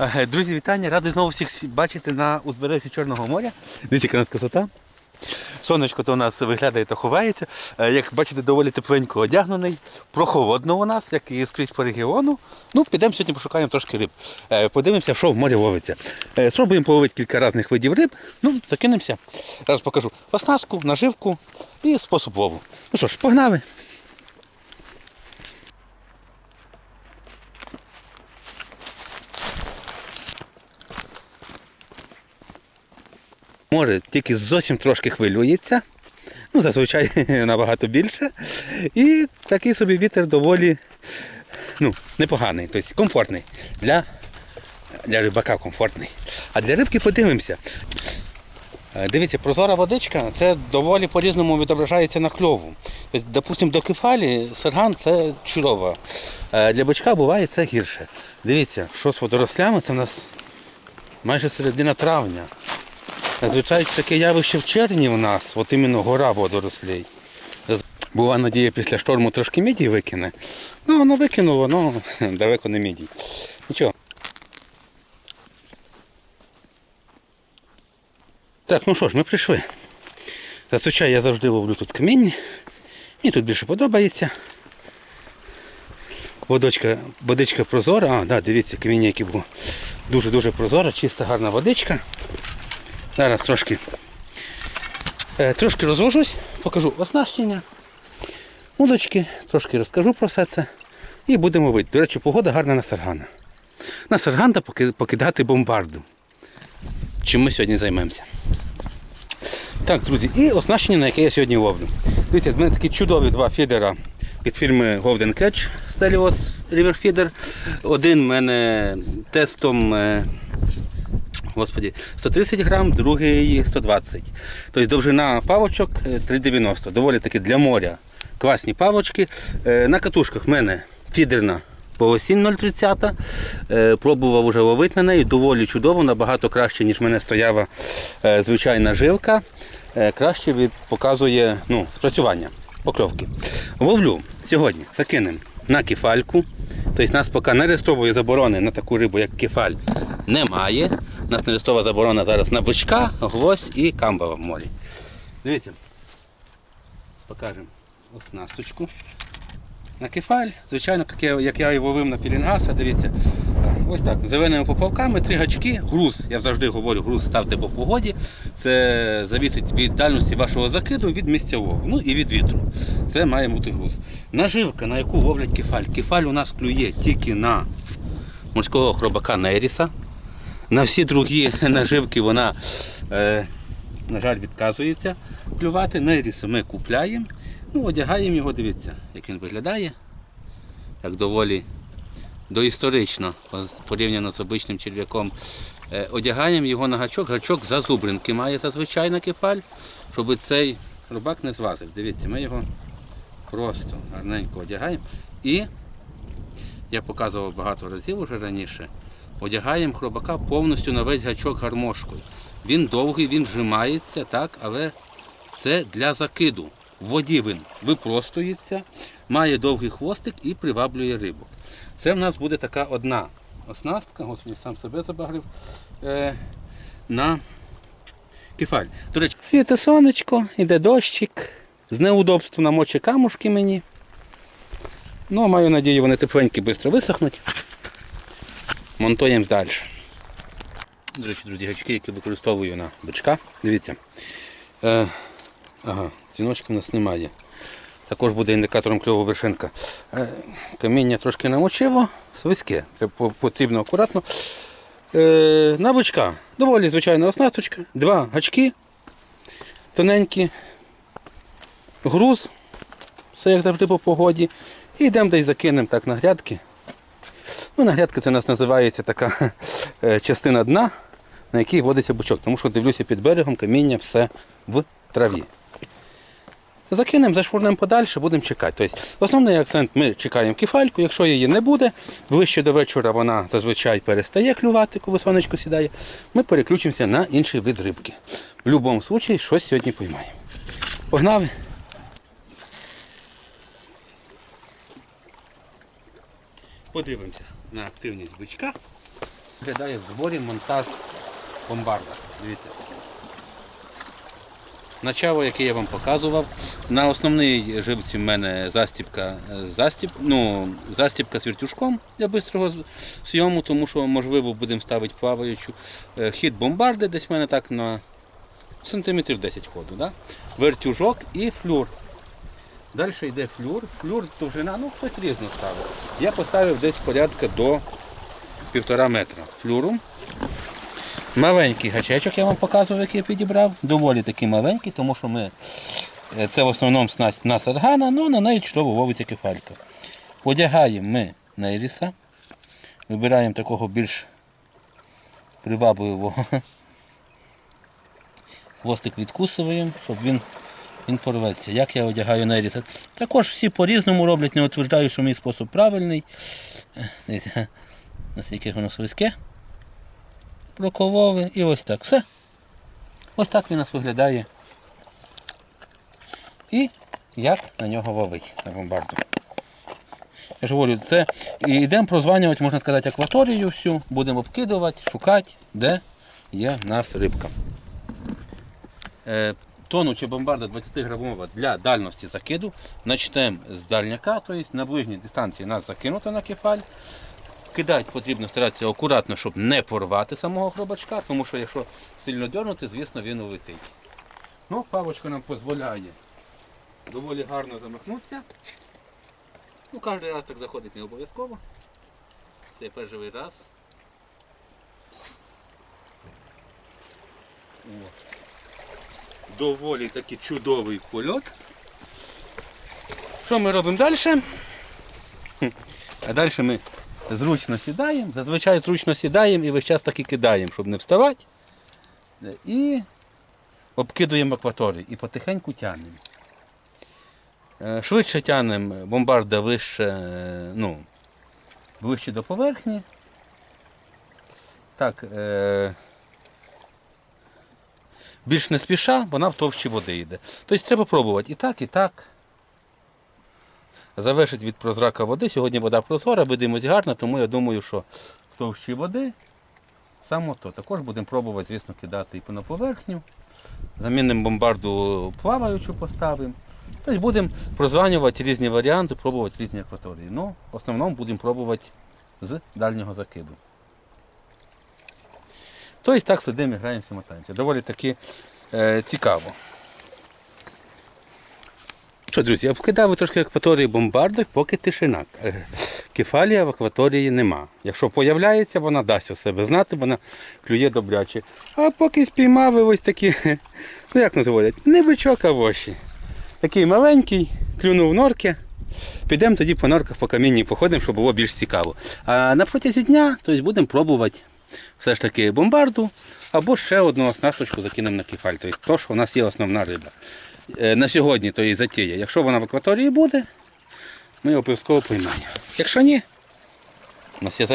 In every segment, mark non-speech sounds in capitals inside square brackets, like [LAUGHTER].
Е, Друзі, вітання! Радий знову всіх бачити на узбережжі Чорного моря. Дивіться, яка нас красота. Сонечко то у нас виглядає та ховається. Е, Як бачите, доволі тепленько одягнений. Прохолодно у нас, як і скрізь по регіону. Ну, підемо сьогодні пошукаємо трошки риб. Е, Подивимося, що в морі ловиться. Спробуємо половити кілька різних видів риб. Ну, закинемося. Зараз покажу оснастку, наживку і спосіб лову. Ну що ж, погнали. Море тільки зовсім трошки хвилюється. Ну, зазвичай [LAUGHS] набагато більше. І такий собі вітер доволі ну, непоганий, тобто комфортний. Для, для рибака комфортний. А для рибки подивимося. Е, Дивіться, прозора водичка це доволі по-різному відображається на кльову. Тобто, допустимо, до кефалі сарган це чудово. Е, Для бичка буває це гірше. Дивіться, що з водорослями, це в нас майже середина травня. Зазвичай таке явище в червні у нас, от іменно гора водорослей. Була надія після шторму трошки міді викине. Ну, воно викинуло, ну [LAUGHS] далеко не міді. Нічого. Так, ну що ж, ми прийшли. Зазвичай я завжди ловлю тут каміння. Мені тут більше подобається. Водочка, водичка прозора. А, да, дивіться, каміння, яке було дуже-дуже прозора, чиста гарна водичка. Зараз трошки, е, трошки розвожусь, покажу оснащення, удочки, трошки розкажу про все це і будемо вийти. До речі, погода гарна на саргана. На сарганда поки- покидати бомбарду. Чим ми сьогодні займемося. Так, друзі, і оснащення, на яке я сьогодні ловлю. Дивіться, в мене такі чудові два фідера від фірми Golden Catch Stelios River Feeder. Один в мене тестом. Е, Господі, 130 грам, другий 120. Тобто довжина павочок е, 3,90. Доволі таки для моря. Класні павочки. Е, На катушках в мене фідерна полосінь 0,30. Е, Пробував вже ловити на неї. Доволі чудово, набагато краще, ніж в мене стояла е, звичайна жилка. Е, Краще від, показує ну, спрацювання покльовки. Ловлю сьогодні закинемо на кефальку. Тобто нас поки нерестової заборони на таку рибу, як кефаль, немає. У нас нерестова заборона зараз на бичка, гвоздь і камбала в морі. Дивіться, покажемо оснасточку. На кефаль, звичайно, як я, як я і ловив на пілінгаса, дивіться. Ось так, зеленими поплавками, три гачки, груз, я завжди говорю, груз ставте по погоді. Це завісить від дальності вашого закиду від місця лову. Ну і від вітру. Це має бути груз. Наживка, на яку ловлять кефаль. Кефаль у нас клює тільки на морського хробака Неріса. На всі другі наживки вона, е, на жаль, відказується клювати. Неріса ми купляємо. Ну, одягаємо його, дивіться, як він виглядає. Як доволі доісторично порівняно з обичним черв'яком. Е, одягаємо його на гачок. Гачок зазубринки має зазвичай на кефаль, щоб цей рубак не звазив. Дивіться, ми його просто гарненько одягаємо. І я показував багато разів уже раніше. Одягаємо хробака повністю на весь гачок гармошкою. Він довгий, він вжимається, так, але це для закиду. В воді він випростується, має довгий хвостик і приваблює рибок. Це в нас буде така одна оснастка, господи, сам себе забагрив, е, на кефаль. До речі, світе сонечко, іде дощик, з неудобства намоче камушки мені. Ну, маю надію, вони тепленькі швидко висохнуть. Монтуємо далі. До речі, друзі, гачки, які використовую на бичка. Дивіться. Е, ага, дзвіночка в нас немає. Також буде індикатором кльову вершинка. Е, каміння трошки намочило, свиське. Треба потрібно акуратно. Е, на бичка. Доволі звичайна оснасточка. Два гачки тоненькі. Груз. Все як завжди по погоді. І йдемо десь закинемо так на грядки. Ну, на грядки це у нас називається така е, частина дна, на якій водиться бучок. Тому що дивлюся під берегом, каміння все в траві. Закинемо, зашвурнемо подальше, будемо чекати. Тобто, основний акцент ми чекаємо кефальку, якщо її не буде, ближче до вечора вона зазвичай перестає клювати, коли сонечко сідає, ми переключимося на інший вид рибки. В будь-якому випадку щось сьогодні поймаємо. Погнали! Подивимося на активність бичка. виглядає в зборі монтаж бомбарда. Дивіться. Начало, яке я вам показував. На основній живці в мене застібка, е, застіб, ну, застібка з вертюшком для швидкого зйому, тому що можливо будемо ставити плаваючу. Е, Хід бомбарди десь в мене так на сантиметрів 10 ходу. Да? Вертюжок і флюр. Далі йде флюр. Флюр довжина, ну хтось різно ставив. Я поставив десь порядка до півтора метра флюру. Маленький гачечок я вам показував, який я підібрав. Доволі такий маленький, тому що ми, е, це в основному снасть на саргана, але на неї чудово ловиться кефалька. Одягаємо ми нейріса, вибираємо такого більш привабливого. [LAUGHS] Хвостик відкусуємо, щоб він, він порветься. Як я одягаю нейріса? Також всі по-різному роблять, не утверждаю, що мій спосіб правильний. Е, Дивіться, наскільки воно свиське прокололи і ось так. Все. Ось так він нас виглядає. І як на нього ловить на бомбарду. Я ж говорю, це і йдемо прозванювати, можна сказати, акваторію всю, будемо обкидувати, шукати, де є в нас рибка. Е, тонуча бомбарда 20 грамова для дальності закиду. Начнемо з дальняка, тобто на ближній дистанції нас закинуто на кефаль. Кидати потрібно старатися акуратно, щоб не порвати самого хробачка, тому що якщо сильно дернути, звісно, він улетить. Ну, павочка нам дозволяє доволі гарно замахнутися. Ну, кожен раз так заходить не обов'язково. Це перший раз. Доволі такий чудовий польот. Що ми робимо далі? А далі ми зручно сідаємо, зазвичай зручно сідаємо і весь час так і кидаємо, щоб не вставати. І обкидуємо акваторію і потихеньку тягнемо. Е, Швидше тягнемо бомбарда вище, е, ну, ближче до поверхні. Так, е, більш не спіша, вона в товщі води йде. Тобто треба пробувати і так, і так. Завершить від прозрака води. Сьогодні вода прозора, видимость гарна, тому я думаю, що в товщі води саме то. Також будемо пробувати, звісно, кидати і на поверхню. Замінимо бомбарду плаваючу поставимо. Тобто будемо прозванювати різні варіанти, пробувати різні акваторії. Ну, в основному будемо пробувати з дальнього закиду. Тобто так сидимо і граємося мотаємося. Доволі таки е, цікаво. Що, друзі, я вкидав трошки акваторії бомбарди, поки тишина. Е, Кефалія в акваторії нема. Якщо появляється, вона дасть у себе знати, вона клює добряче. А поки спіймав ось такі, [LAUGHS] ну як називають, не бичок, а воші. Такий маленький, клюнув норки. Підемо тоді по норках по камінні походимо, щоб було більш цікаво. А на протязі дня тобто будемо пробувати все ж таки бомбарду або ще одну оснасточку закинемо на кефаль. Тобто, то, що у нас є основна риба. Е, На сьогодні то і затія. Якщо вона в акваторії буде, ми її обов'язково поймаємо. Якщо ні, у нас є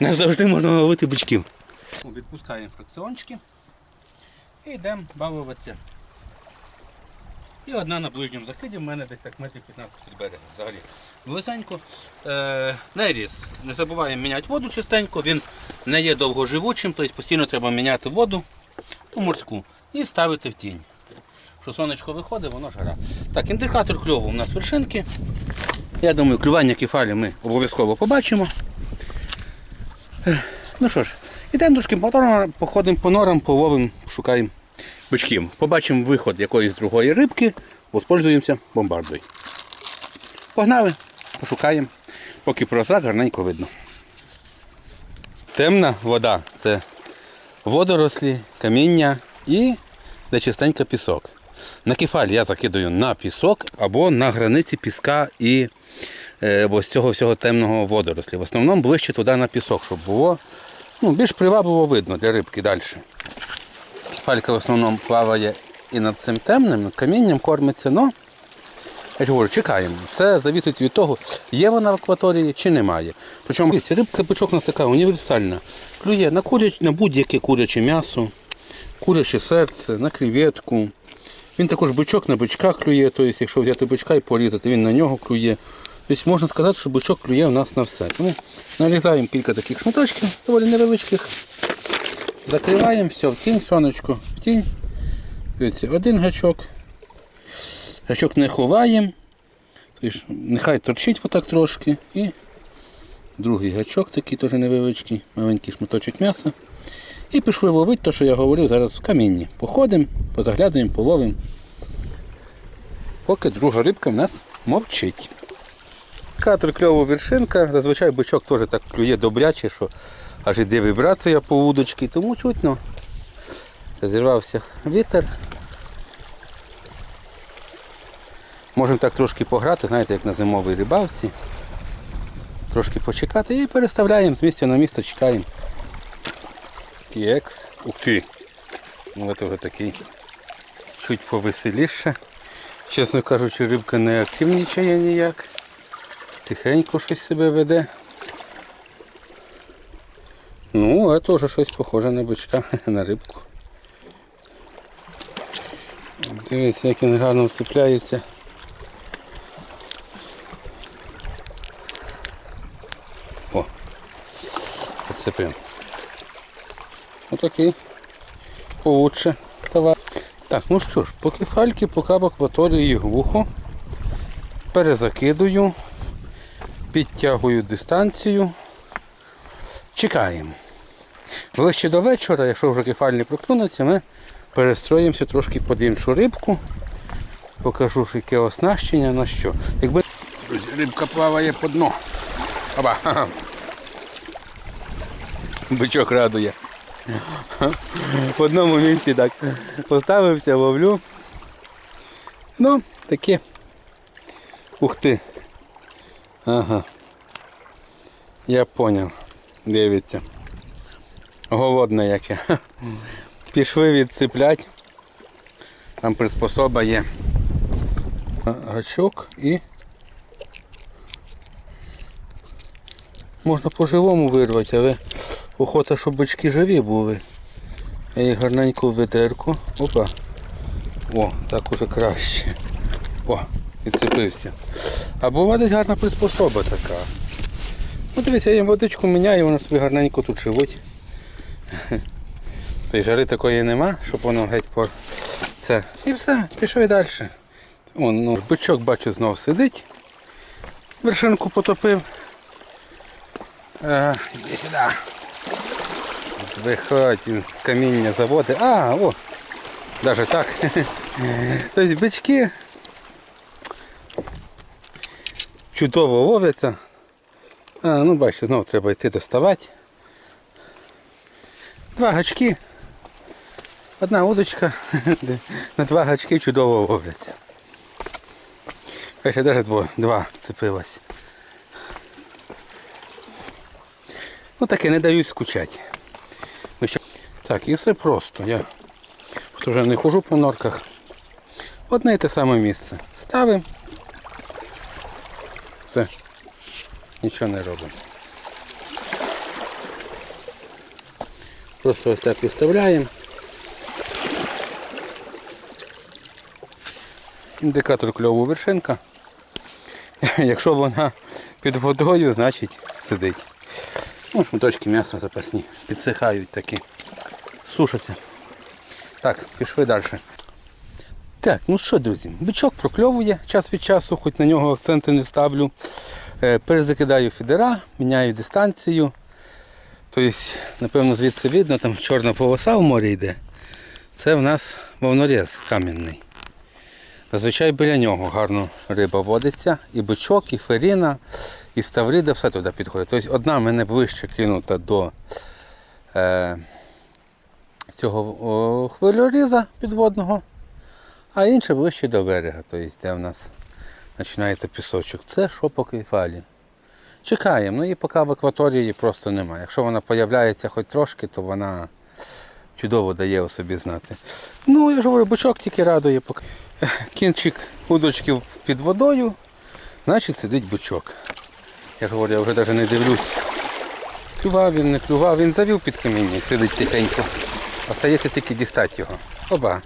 у нас завжди можна ловити бичків. Відпускаємо фракціончики і йдемо бавуватися. І одна на ближньому закиді в мене десь так метрів 15 від берега взагалі. Близенько. Е, неріс. Не забуваємо міняти воду частенько, він не є довгоживучим, тобто постійно треба міняти воду по морську і ставити в тінь. Що сонечко виходить, воно жара. Так, індикатор кльову у нас вершинки. Я думаю, клювання кефалі ми обов'язково побачимо. Ну що ж, ідемо трошки по походимо по норам, половимо, шукаємо бичків. Побачимо виход якоїсь другої рибки, воспользуємося бомбардою. Погнали, пошукаємо, поки прозрак гарненько видно. Темна вода це водорослі, каміння і де пісок. На кефаль я закидаю на пісок або на границі піска і е, ось цього всього темного водорослі. В основному ближче туди на пісок, щоб було ну, більш привабливо видно для рибки далі. Кефалька в основному плаває і над цим темним, над камінням кормиться, але я ж говорю, чекаємо. Це залежить від того, є вона в акваторії чи немає. Причому рибка бичок у нас така універсальна. Клює на, куряч, на будь-яке куряче м'ясо, куряче серце, на креветку. Він також бичок на бичка клює, тобто якщо взяти бичка і порізати, він на нього клює. Тобто можна сказати, що бичок клює у нас на все. Тому нарізаємо кілька таких шматочків, доволі невеличких. Закриваємо, все, в тінь, сонечко, в тінь. Один гачок. Гачок не ховаємо. Нехай торчить отак трошки. І другий гачок такий теж невеличкий, маленький шматочок м'яса. І пішли ловити те, що я говорив, зараз в камінні. Походимо, позаглядаємо, половимо. Поки друга рибка в нас мовчить. Катер кльова вершинка, зазвичай бичок теж так клює добряче, що аж іде вібрація по удочці, тому чутно. Зірвався вітер. Можемо так трошки пограти, знаєте, як на зимовій рибалці. Трошки почекати і переставляємо з місця на місце, чекаємо. Єкс. Ух ти. Ну це вже такий чуть повеселіше. Чесно кажучи, рибка не активнічає ніяк. Тихенько щось себе веде. Ну, а теж щось похоже на бичка, [LAUGHS] на рибку. Дивіться, як він гарно вцепляється. О, підцепив. Отакий. Получше товар. Так, ну що ж, поки фальки, поки в акваторії глухо. Перезакидую, підтягую дистанцію. Чекаємо. Ближче до вечора, якщо вже кефальні проклюнуться, ми перестроїмося трошки під іншу рибку. Покажу, яке оснащення на що. Якби Друзі, рибка плаває по дно. Оба. Бичок радує. В одному місці так поставився, ловлю. Ну, таке. Ух ти. Ага. Я поняв. Дивіться. Голодне яке. Пішли відцеплять. Там приспособа є. Гачок і можна по-живому вирвати, але охота, щоб бички живі були. Я їх гарненько в ведерку. Опа. О, так уже краще. О, відцепився. А бува десь гарна приспособа така. Ну дивіться, я їм водичку міняю, воно собі гарненько тут живуть. Та жари такої нема, щоб воно геть по це. І все, пішов далі. О, ну, бичок бачу знов сидить. Вершинку потопив. Е, іди сюди. Виходь, він з каміння заводить. А, о! Навіть так. [LAUGHS] Тобто бички чудово ловляться. А, ну бачите, знову треба йти доставати. Два гачки. Одна удочка. [LAUGHS] На два гачки чудово ловляться. Ще навіть два, два цепилось. Ну таке не дають скучати. Ну, Так, і все просто. Я вже не хожу по норках. Одне і те саме місце. Ставимо. Все. Нічого не робимо. Просто ось так виставляємо. Індикатор кльову вершинка. [LAUGHS] Якщо вона під водою, значить сидить. Ну, шматочки м'яса запасні. Підсихають такі. Сушаться. Так, пішли далі. Так, ну що, друзі, бичок прокльовує час від часу, хоч на нього акценти не ставлю. Е, Перезакидаю фідера, міняю дистанцію. Тобто, напевно, звідси видно, там чорна полоса в морі йде. Це в нас вовнорез кам'яний. Зазвичай біля нього гарно риба водиться, і бичок, і феріна, і ставрида, все туди підходить. Тобто одна мене ближче кинута до е, цього хвильоріза підводного, а інша ближче до берега, тобто де в нас починається пісочок. Це що по кефалі. Чекаємо, ну і поки в акваторії просто немає. Якщо вона з'являється хоч трошки, то вона чудово дає о собі знати. Ну, я ж говорю, бичок тільки радує. поки. [LAUGHS] Кінчик удочки під водою, значить сидить бичок. Я говорю, я вже навіть не дивлюсь. Клював він, не клював, він завів під каміння сидить тихенько. Остається тільки дістати його. Оба.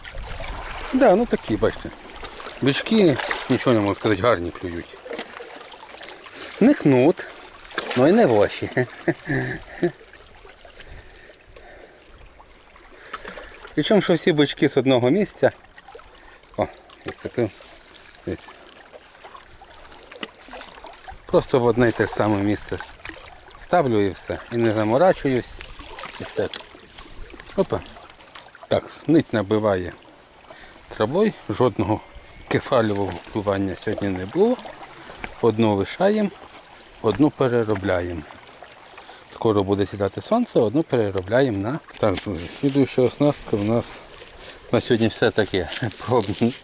Да, ну такі, бачите. Бички, нічого не можу сказати, гарні клюють. Не кнут, ну і не воші. [LAUGHS] Причому, що всі бочки з одного місця. О, відцепив. Дивіться. Просто в одне й те ж саме місце ставлю і все. І не заморачуюсь. І так. Опа. Так, нить набиває травою. Жодного кефалівого впливання сьогодні не було. Одну лишаємо, одну переробляємо. Скоро буде сідати сонце, одну переробляємо на. Так, друзі, слідуюча оснастка у нас на сьогодні все таке [LAUGHS] пробні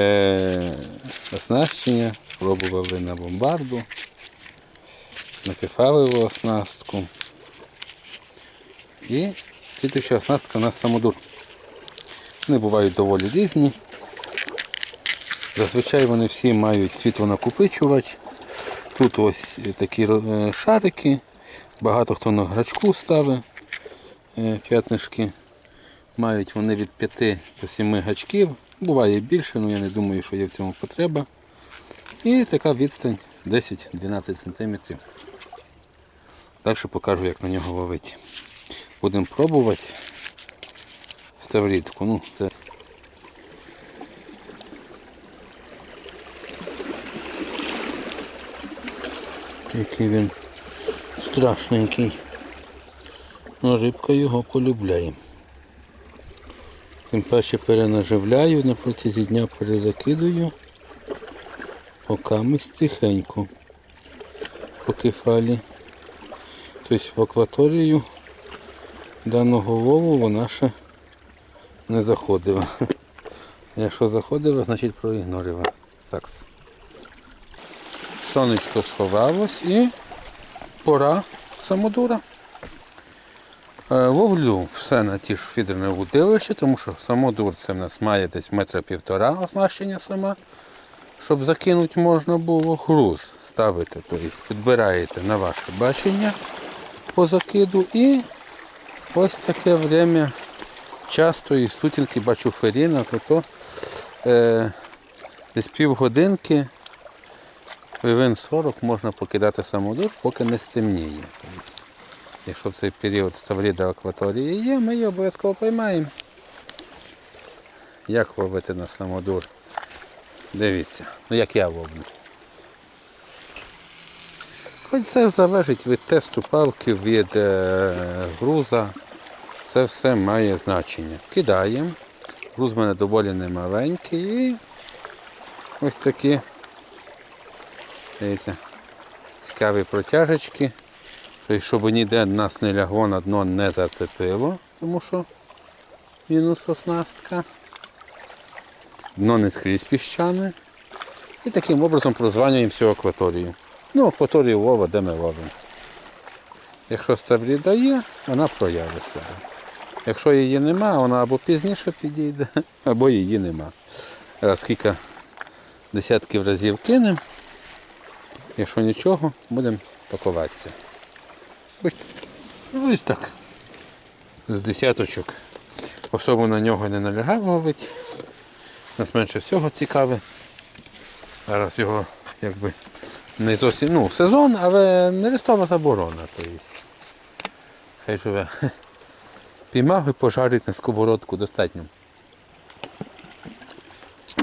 е, оснащення. Спробували на бомбарду, на кефалеву оснастку. І слідуюча оснастка у нас самодур. Вони бувають доволі різні. Зазвичай вони всі мають світлонакопичувач. Тут ось такі е, шарики. Багато хто на грачку ставить е, п'ятнишки. Мають вони від 5 до 7 гачків. Буває більше, але я не думаю, що є в цьому потреба. І така відстань 10-12 см. Далі покажу, як на нього ловити. Будемо пробувати ставрідку. Ну, це Який він страшненький. Ну, рибка його полюбляє. Тим паче перенаживляю, на протязі дня перезакидую. Окамись тихенько. По кефалі. Тобто в акваторію даного лову вона ще не заходила. [LAUGHS] Якщо заходила, значить проігнорила. Так. Сонечко сховалось і пора самодура. Е, Ловлю все на ті ж фідерне вудилище, тому що самодур це в нас має десь метра півтора оснащення сама. Щоб закинути можна було груз ставити, тобто підбираєте на ваше бачення по закиду і ось таке время часто і сутінки бачу феріна, то, то е, десь півгодинки хвилин 40 можна покидати самодур, поки не стемніє. Тобто, якщо цей період ставлі до акваторії є, ми її обов'язково поймаємо. Як ловити на самодур? Дивіться, ну як я ловлю. Хоч це залежить від тесту палки, від е, груза. Це все має значення. Кидаємо. Груз в мене доволі немаленький і ось такі дивіться, цікаві протяжечки. Тобто, щоб ніде нас не лягло на дно, не зацепило, тому що мінус оснастка. Дно не скрізь піщане. І таким образом прозванюємо всю акваторію. Ну, акваторію лова, де ми ловимо. Якщо ставлі дає, вона проявить себе. Якщо її нема, вона або пізніше підійде, [LAUGHS] або її нема. Раз кілька десятків разів кинемо. Якщо нічого, будемо пакуватися. Ось, так. З десяточок. Особо на нього не налягав ловити. Нас менше всього цікаве. Зараз його якби не зовсім ну, сезон, але не листова заборона. Тобто, хай живе. [LAUGHS] Піймав і пожарить на сковородку достатньо.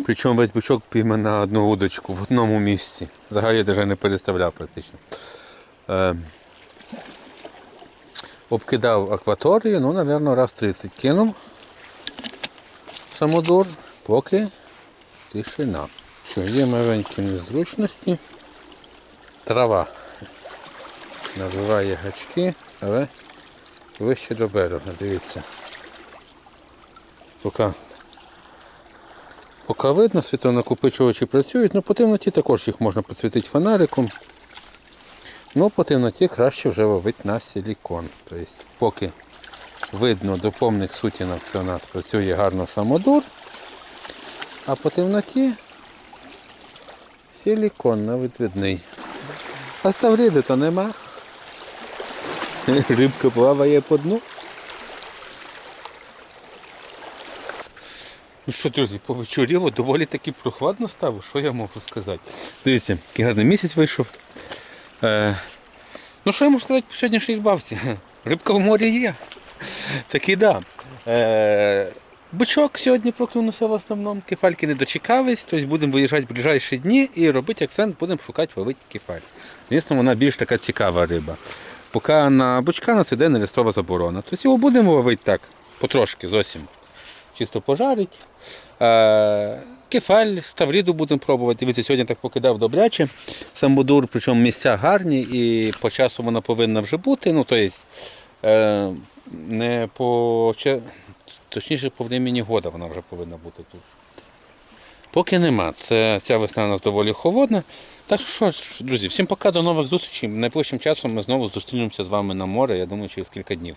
Причому весь бичок пійме на одну удочку в одному місці. Взагалі я навіть не переставляв практично. Обкидав акваторію, ну, мабуть, раз 30 кинув самодур, поки тишина. Що є маленькі незручності. Трава набиває гачки, але вище до берега, дивіться. Поки, поки видно, світлонакопичувачі працюють, ну по темноті також їх можна підсвітити фонариком. Ну по темноті краще вже ловити на силікон. Тобто, поки видно до повних сутінок, це у нас працює гарно самодур, а по темноті силікон на відвідний. А ставріди то нема. [LAUGHS] Рибка плаває по дну. Ну що, друзі, повечоріло доволі таки прохладно стало, що я можу сказати. Дивіться, який гарний місяць вийшов. Е, ну що я можу сказати по сьогоднішній рибалці? Рибка в морі є. Таки да. Е, бичок сьогодні проклюнувся в основному, кефальки не дочекались, тобто будемо виїжджати в ближайші дні і робити акцент, будемо шукати ловити кефаль. Звісно, вона більш така цікава риба. Поки на бичка нас іде нерестова заборона. Тобто його будемо ловити так, потрошки зовсім. Чисто пожарить. Кефаль, ставріду будемо пробувати. Дивіться, сьогодні так покидав добряче. Самбудур, причому місця гарні і по часу вона повинна вже бути. Ну, тобто, е, не по, точніше, по времені года вона вже повинна бути тут. Поки нема. Це, ця весна у нас доволі холодна. Так що ж, друзі, всім пока, до нових зустрічей. Найближчим часом ми знову зустрінемося з вами на море, я думаю, через кілька днів.